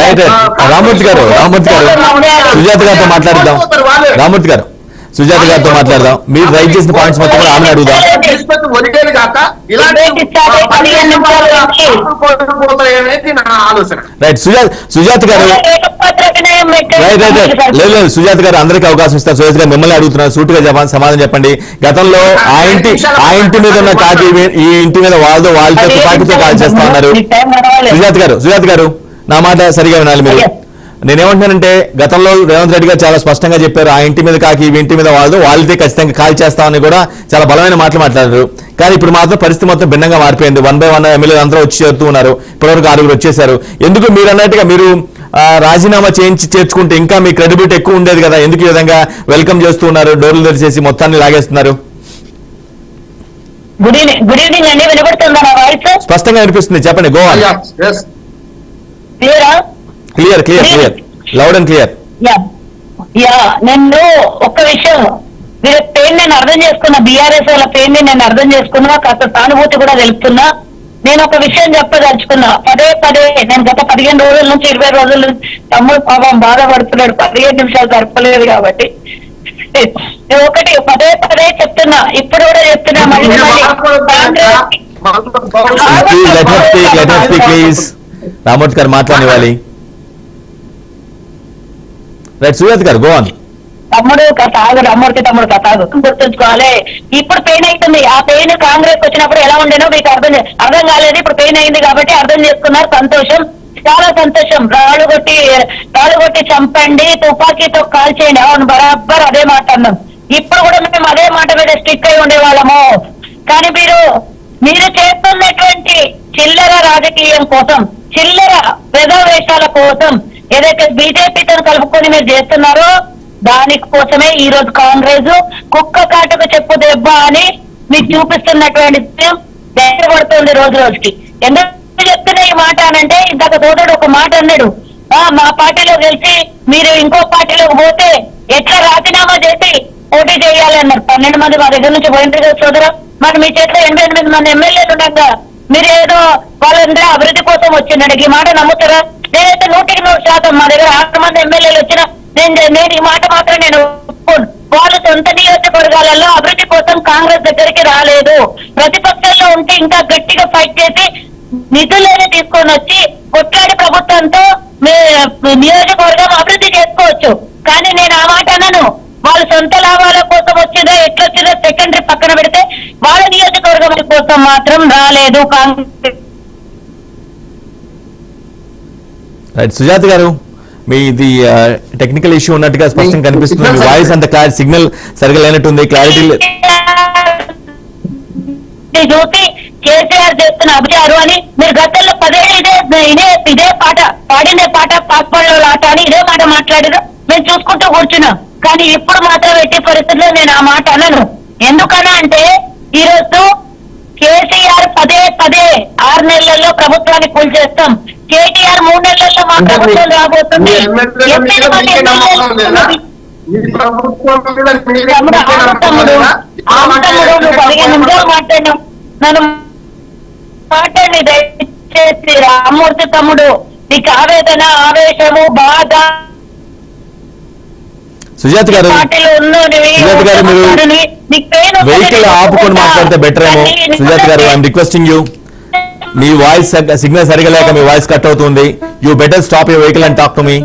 Right. Ramurthy గారు రామూర్తి గారు. సుజాత గారితో మాట్లాడిద్దాం రామూర్తి గారు. సుజాత గారితో మాట్లాడదాం. మీరు రైట్ చేసిన పాయింట్స్ మొత్తం కూడా ఆమె అడుగుదాం. రైట్ సుజాత సుజాత గారు. లేదు లేదు సుజాత గారు అందరికీ అవకాశం ఇస్తారు. సుజాత గారు మిమ్మల్ని అడుగుతున్నారు. సూటిగా చెప్పాలి సమాధానం చెప్పండి. గతంలో ఆ ఇంటి ఆ ఇంటి మీద ఉన్న కాకి ఈ ఇంటి మీద వాళ్ళతో వాళ్ళతో తుపాకీతో కాల్ చేస్తా ఉన్నారు. సుజాత గారు సుజాత గారు నా మాట సరిగా వినాలి మీరు. నేనేమంటున్నానంటే గతంలో రేవంత్ రెడ్డి గారు చాలా స్పష్టంగా చెప్పారు ఆ ఇంటి మీద కాకి ఈ ఇంటి మీద వాళ్ళతో వాళ్ళతో ఖచ్చితంగా కాల్ చేస్తామని కూడా చాలా బలమైన మాటలు మాట్లాడారు. కానీ ఇప్పుడు మాత్రం పరిస్థితి మొత్తం భిన్నంగా మారిపోయింది. వన్ బై వన్ ఎమ్మెల్యేలు అందరూ వచ్చి చేరుతూ ఉన్నారు. ఇప్పటివరకు ఆరుగురు వచ్చేసారు ఎందుకు మీరు అన్నట్టుగా మీరు రాజీనామా చేయించి చేర్చుకుంటే ఇంకా మీ క్రెడిబిలిటీ ఎక్కువ ఉండేది కదా. ఎందుకు ఈ విధంగా వెల్కమ్ చేస్తూ ఉన్నారు? డోర్లు తెరిచేసి మొత్తాన్ని లాగేస్తున్నారు. గుడ్ ఈవినింగ్ గుడ్ ఈవినింగ్ అండి. వినబడుతుందా నా వాయిస్ స్పష్టంగా అనిపిస్తుంది చెప్పండి గోవా. క్లియరా clear clear clear loud and clear yeah yeah నేను ఒక్క విషయం. వీళ్ళ పెయిన్ నేను అర్థం చేసుకున్నా బీఆర్ఎస్ వాళ్ళ పెయిన్ని నేను అర్థం చేసుకున్నా కాస్త సానుభూతి కూడా తెలుపుతున్నా. నేను ఒక విషయం చెప్పదలుచుకున్నా. పదే పదే నేను గత పదిహేను రోజుల నుంచి ఇరవై రోజుల నుంచి తమ్ముడు పాపం బాధపడుతున్నాడు. పదిహేను నిమిషాలు జరపలేదు కాబట్టి. ఒకటి పదే పదే చెప్తున్నా. ఇప్పుడు కూడా చెప్తున్నా. మళ్ళీ రామూర్తి గారు మాట్లాడివ్వాలి రైట్ సుజాత్ గారు. గో ఆన్ తమ్ముడు కథ ఆగు తమ్ముడు కథ ఆగు. గుర్తుంచుకోవాలి. ఇప్పుడు పెయిన్ అవుతుంది ఆ పెయిన్ కాంగ్రెస్ వచ్చినప్పుడు ఎలా ఉండేనో మీకు అర్థం అర్థం కాలేదు. ఇప్పుడు పెయిన్ అయింది కాబట్టి అర్థం చేసుకున్నారు. సంతోషం. చాలా సంతోషం. రాళ్ళు కొట్టి రాళ్ళు కొట్టి చంపండి. తుపాకీతో కాల్చేయండి అవును బరాబర్ అదే మాట అన్నాం. ఇప్పుడు కూడా మేము అదే మాట మీద స్టిక్ అయి ఉండేవాళ్ళము. కానీ మీరు మీరు చేస్తున్నటువంటి చిల్లర రాజకీయం కోసం చిల్లర వేషాల కోసం ఏదైతే బీజేపీతో కలుపుకొని మీరు చేస్తున్నారో దాని కోసమే ఈ రోజు కాంగ్రెస్ కుక్క కాటకు చెప్పు దెబ్బ అని మీకు చూపిస్తున్నటువంటి దగ్గర పడుతుంది రోజు రోజుకి. ఎందుకు చెప్తున్నా ఈ మాట అనంటే ఇందాక సోదరుడు ఒక మాట అన్నాడు. ఆ మా పార్టీలో గెలిచి మీరు ఇంకో పార్టీలోకి పోతే ఎట్లా రాజీనామా చేసి పోటీ చేయాలి అన్నారు. పన్నెండు మంది మా దగ్గర నుంచి పోయింది కదా సోదరు మరి మీ చేతిలో ఎనభై ఎనిమిది మంది ఎమ్మెల్యేలు ఉండగా మీరు ఏదో వాళ్ళందరూ అభివృద్ధి కోసం వచ్చిందండి. ఈ మాట నమ్ముతారా? నేనైతే నూటికి నూరు శాతం మా దగ్గర ఆరు మంది ఎమ్మెల్యేలు వచ్చినా నేను నేను ఈ మాట మాత్రం నేను ఒప్పుకోను. వాళ్ళు సొంత నియోజకవర్గాలలో అభివృద్ధి కోసం కాంగ్రెస్ దగ్గరికి రాలేదు. ప్రతిపక్షంలో ఉంటే ఇంకా గట్టిగా ఫైట్ చేసి నిధులను తీసుకొని వచ్చి కొట్లాడి ప్రభుత్వంతో నియోజకవర్గం అభివృద్ధి చేసుకోవచ్చు. కానీ నేను ఆ మాట అనను. వాళ్ళ సొంత లాభాల కోసం వచ్చిందో ఎట్లొచ్చిందో సెకండరీ పక్కన పెడితే వాళ్ళ నియోజకవర్గం కోసం మాత్రం రాలేదు కాంగ్రెస్. సుజాత గారు. మీ ఇది టెక్నికల్ ఇష్యూ ఉన్నట్టుగా స్పష్టంగా కనిపిస్తుంది. వాయిస్ అంత క్లారి సిగ్నల్ సరిగా లేనట్టుంది క్లారిటీ ఇది చూసి కేసీఆర్ చేస్తున్న అభిచారు అని మీరు గతంలో పదే ఇదే ఇదే ఇదే పాట పాడినే పాట పాక్పళ్ళ ఆట అని ఇదే మాట మాట్లాడారు. మేము చూసుకుంటూ కూర్చున్నాం. కానీ ఇప్పుడు మాత్రం ఎట్టి పరిస్థితుల్లో నేను ఆ మాట అనను. ఎందుకన్నా అంటే ఈ రోజు కేసీఆర్ పదే పదే ఆరు నెలల్లో ప్రభుత్వాన్ని కూల్చేస్తాం కేటీఆర్ మూడు నెలల్లో మా ప్రభుత్వం రాబోతుంది. తమ్ముడు నువ్వు పదిహేను నిమిషాలు నన్ను మాట్లాడి దయచేసి రామూర్తి తమ్ముడు. నీకు ఆవేదన ఆవేశము బాధ. సుజాత గారు సుజాత గారు మీరు వెహికల్ ఆపుకొని. మాట్లాడితే బెటర్ ఏమో. సుజాత గారు ఐఎమ్ రిక్వెస్టింగ్ యూ మీ వాయిస్ సిగ్నల్ సరిగా లేక మీ వాయిస్ కట్ అవుతుంది. You better stop your vehicle and talk to me